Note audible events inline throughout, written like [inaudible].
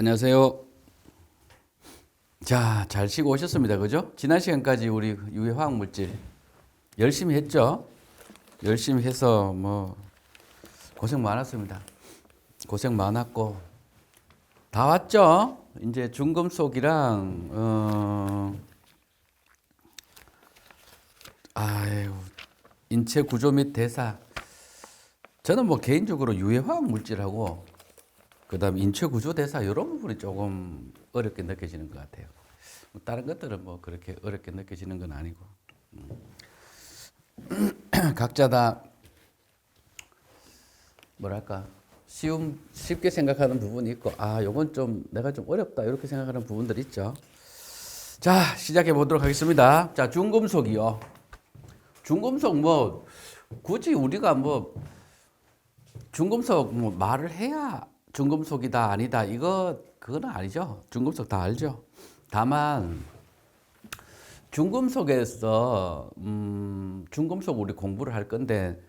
안녕하세요. 자, 잘 쉬고 오셨습니다. 그죠? 지난 시간까지 우리 유해 화학 물질 열심히 했죠? 열심히 해서 뭐 고생 많았습니다. 고생 많았고 다 왔죠? 이제 중금속이랑 어 아유 인체 구조 및 대사 저는 뭐 개인적으로 유해 화학 물질하고 그다음 인체 구조 대사 이런 부분이 조금 어렵게 느껴지는 것 같아요. 뭐 다른 것들은 뭐 그렇게 어렵게 느껴지는 건 아니고 음. [clears throat] 각자 다 뭐랄까 쉬움 쉽게 생각하는 부분이 있고 아 요건 좀 내가 좀 어렵다 이렇게 생각하는 부분들 있죠. 자 시작해 보도록 하겠습니다. 자 중금속이요. 중금속 뭐 굳이 우리가 뭐 중금속 뭐 말을 해야 중금속이다 아니다 이거 그건 아니죠. 중금속 다 알죠. 다만 중금속에서 음, 중금속 우리 공부를 할 건데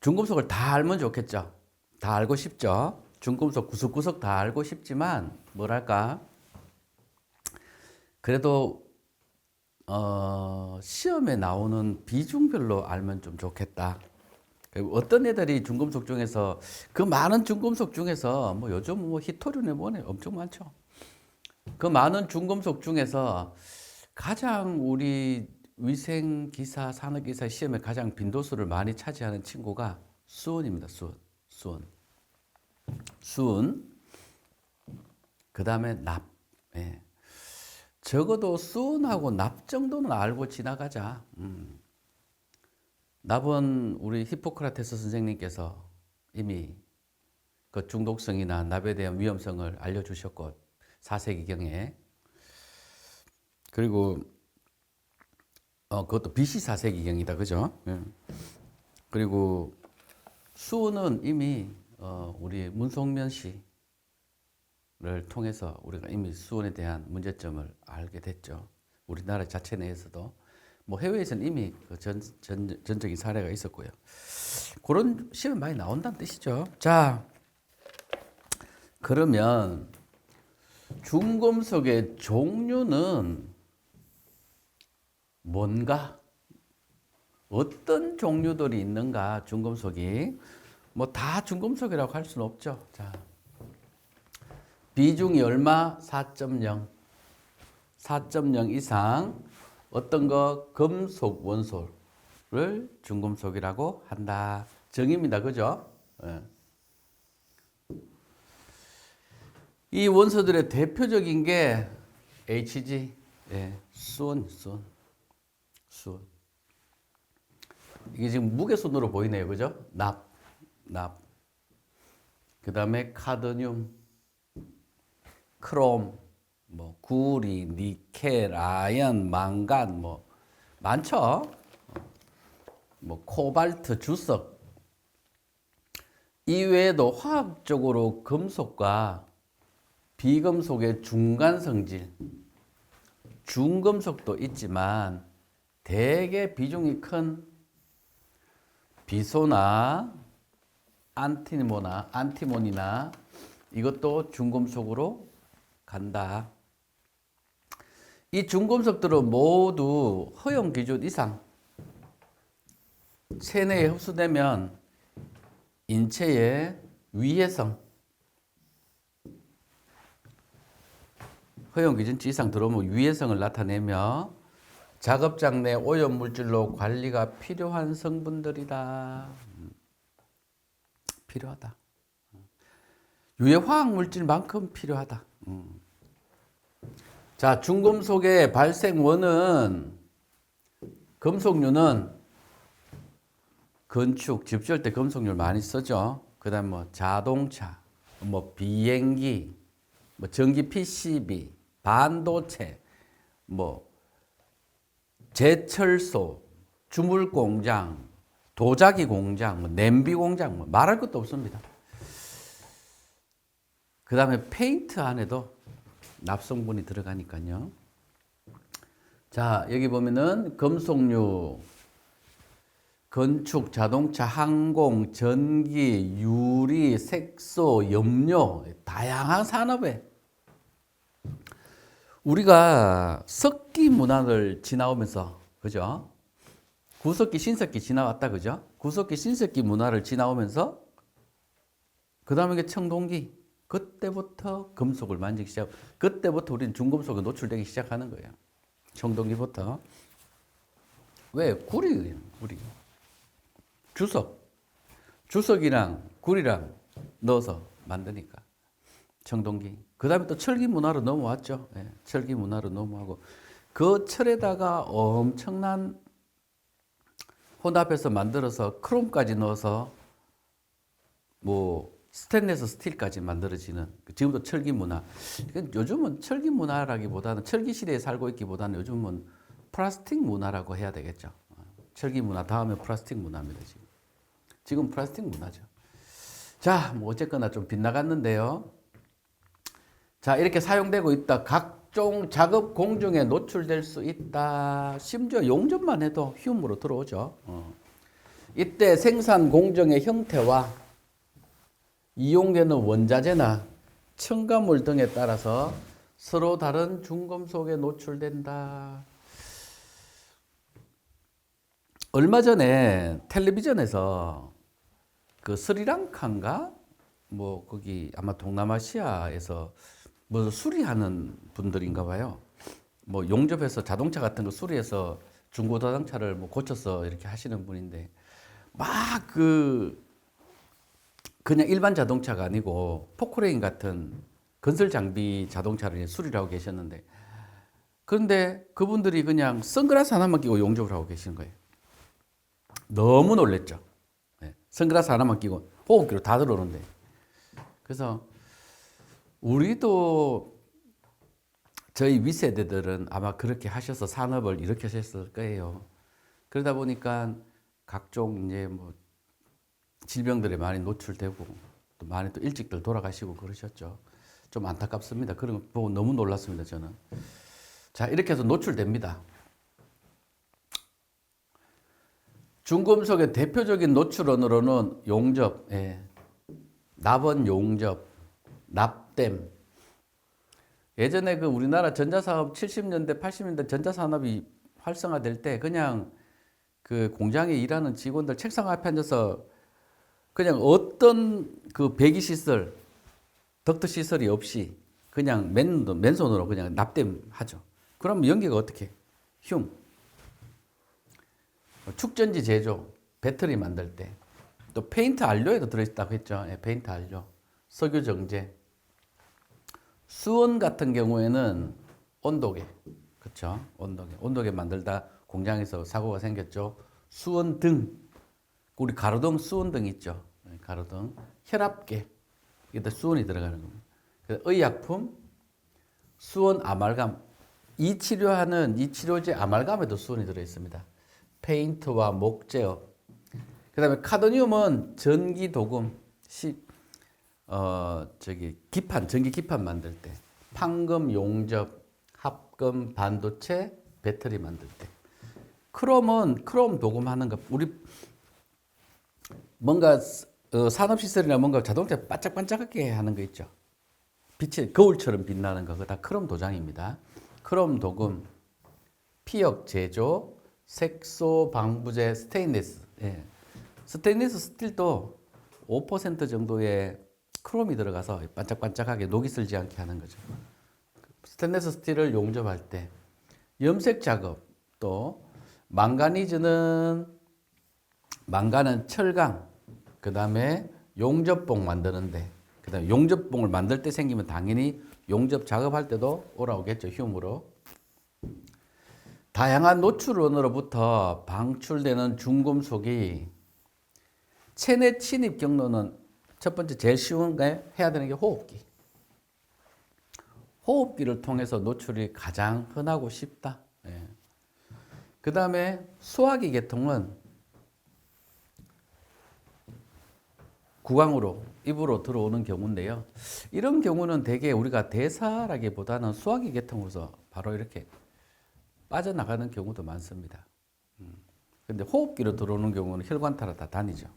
중금속을 다 알면 좋겠죠. 다 알고 싶죠. 중금속 구석구석 다 알고 싶지만 뭐랄까 그래도 어, 시험에 나오는 비중별로 알면 좀 좋겠다. 어떤 애들이 중금속 중에서 그 많은 중금속 중에서 뭐 요즘 뭐 히토류네 뭐네 엄청 많죠. 그 많은 중금속 중에서 가장 우리 위생 기사, 산업 기사 시험에 가장 빈도수를 많이 차지하는 친구가 수은입니다. 수은, 수은, 수은. 그 다음에 납. 예. 적어도 수은하고 납 정도는 알고 지나가자. 음. 납은 우리 히포크라테스 선생님께서 이미 그 중독성이나 납에 대한 위험성을 알려주셨고 4세기경에 그리고 어 그것도 BC 4세기경이다 그죠? 예. 그리고 수는 이미 어 우리 문송면 씨를 통해서 우리가 이미 수원에 대한 문제점을 알게 됐죠. 우리나라 자체 내에서도 뭐 해외에서는 이미 그 전, 전, 전적인 사례가 있었고요. 그런 시험 많이 나온다는 뜻이죠. 자, 그러면 중금속의 종류는 뭔가? 어떤 종류들이 있는가? 중금속이 뭐 다 중금속이라고 할 수는 없죠. 자, 비중이 얼마? 4.0. 4.0 이상 어떤 거 금속 원소를 중금속이라고 한다. 정의입니다. 그죠? 예. 이 원소들의 대표적인 게 HG, 예, 수은, 수은, 수은. 이게 지금 무게순으로 보이네요. 그죠? 납, 납. 그 다음에 카드뮴, 크롬, 뭐 구리, 니켈, 아연, 망간 뭐 많죠. 뭐 코발트, 주석 이외에도 화학적으로 금속과 비금속의 중간 성질, 중금속도 있지만 대개 비중이 큰 비소나 안티모나 안티몬이나 이것도 중금속으로 간다. 이 중금속들은 모두 허용 기준 이상 체내에 흡수되면 인체에 위해성 허용 기준치 이상 들어오면 위해성을 나타내며 작업장 내 오염 물질로 관리가 필요한 성분들이다. 음. 필요하다. 유해 화학 물질만큼 필요하다. 음. 자, 중금속의 발생 원은 금속류는 건축, 집 지을 때 금속류 많이 쓰죠. 그 다음 뭐 자동차, 뭐 비행기, 뭐 전기 PCB, 반도체, 뭐 제철소, 주물 공장, 도자기 공장, 뭐 냄비 공장, 뭐 말할 것도 없습니다. 그 다음에 페인트 안에도 납성분이 들어가니까요. 자, 여기 보면은 금속류, 건축, 자동차, 항공, 전기, 유리, 색소, 염료, 다양한 산업에 우리가 석기 문화를 지나오면서 그죠? 구석기 신석기 지나왔다 그죠? 구석기 신석기 문화를 지나오면서 그 다음에 청동기 그때부터 금속을 만지기 시작 그때부터 우리는 중금속에 노출되기 시작하는 거예요. 청동기부터. 왜? 구리 구리 주석. 주석이랑 구리랑 넣어서 만드니까. 청동기. 그 다음에 또 철기 문화로 넘어왔죠. 예, 철기 문화로 넘어가고. 그 철에다가 엄청난 혼합해서 만들어서 크롬까지 넣어서 뭐 스테인레스 스틸까지 만들어지는 그 지금도 철기 문화. 요즘은 철기 문화라기보다는 철기 시대에 살고 있기보다는 요즘은 플라스틱 문화라고 해야 되겠죠. 철기 문화 다음에 플라스틱 문화입니다 지금. 지금 플라스틱 문화죠. 자, 뭐 어쨌거나 좀 빗나갔는데요. 자, 이렇게 사용되고 있다. 각종 작업 공정에 노출될 수 있다. 심지어 용접만 해도 흉으로 들어오죠. 어. 이때 생산 공정의 형태와 이용되는 원자재나 첨가물 등에 따라서 서로 다른 중금속에 노출된다. 얼마 전에 텔레비전에서 그 스리랑카인가 뭐 거기 아마 동남아시아에서 뭐 수리하는 분들인가 봐요. 뭐 용접해서 자동차 같은 거 수리해서 중고 자동차를 뭐 고쳐서 이렇게 하시는 분인데 막 그 그냥 일반 자동차가 아니고 포크레인 같은 건설 장비 자동차를 수리를 하고 계셨는데 그런데 그분들이 그냥 선글라스 하나만 끼고 용접을 하고 계시는 거예요. 너무 놀랬죠. 네. 선글라스 하나만 끼고 호흡기로 다 들어오는데. 그래서 우리도 저희 윗세대들은 아마 그렇게 하셔서 산업을 하셨을 거예요. 그러다 보니까 각종 이제 뭐 질병들에 많이 노출되고 또 많이 또 일찍들 돌아가시고 그러셨죠. 좀 안타깝습니다. 그런 거 보고 너무 놀랐습니다. 저는. 자 이렇게 해서 노출됩니다. 중금속의 대표적인 노출원으로는 용접, 예. 납원 용접, 납땜. 예전에 그 우리나라 전자사업 70년대, 80년대 전자산업이 활성화될 때 그냥 그 공장에 일하는 직원들 책상 앞에 앉아서 그냥 어떤 그 배기 시설, 덕트 시설이 없이 그냥 맨, 맨손으로 그냥 납땜 하죠. 그럼 연기가 어떻게? 흉. 축전지 제조, 배터리 만들 때. 또 페인트 안료에도 들어있다고 했죠. 예, 페인트 안료. 석유 정제. 수원 같은 경우에는 온도계. 그렇죠? 온도계. 온도계 만들다 공장에서 사고가 생겼죠. 수원 등. 우리 가로등 수원 등 있죠. 예, 가로등. 혈압계. 이게 다 수원이 들어가는 겁니다. 그 의약품, 수원 아말감. 이 치료하는 이 치료제 아말감에도 수원이 들어 있습니다. 페인트와 목제어. 그다음에 카드뮴은 전기 도금, 시, 어 저기 기판, 전기 기판 만들 때, 판금 용접, 합금 반도체, 배터리 만들 때. 크롬은 크롬 도금하는 거. 우리 뭔가 어, 산업 시설이나 뭔가 자동차 반짝반짝하게 하는 거 있죠. 빛이 거울처럼 빛나는 거, 그거 다 크롬 도장입니다. 크롬 도금, 피역 제조, 색소 방부제 스테인리스. 예. 스테인리스 스틸도 5% 정도의 크롬이 들어가서 반짝반짝하게 녹이 슬지 않게 하는 거죠. 스테인리스 스틸을 용접할 때 염색 작업 또 망가니즈는 망가는 철강 그 다음에 용접봉 만드는데 그 다음에 용접봉을 만들 때 생기면 당연히 용접 작업할 때도 올라오겠죠 흉으로 다양한 노출원으로부터 방출되는 중금속이 체내 침입 경로는 첫 번째 제일 쉬운 게 해야 되는 게 호흡기. 호흡기를 통해서 노출이 가장 흔하고 쉽다. 예. 그 다음에 소화기 계통은 구강으로 입으로 들어오는 경우인데요. 이런 경우는 대개 우리가 대사라기보다는 소화기 계통으로서 바로 이렇게 빠져나가는 경우도 많습니다. 음. 근데 호흡기로 들어오는 경우는 혈관 타러 다 다니죠.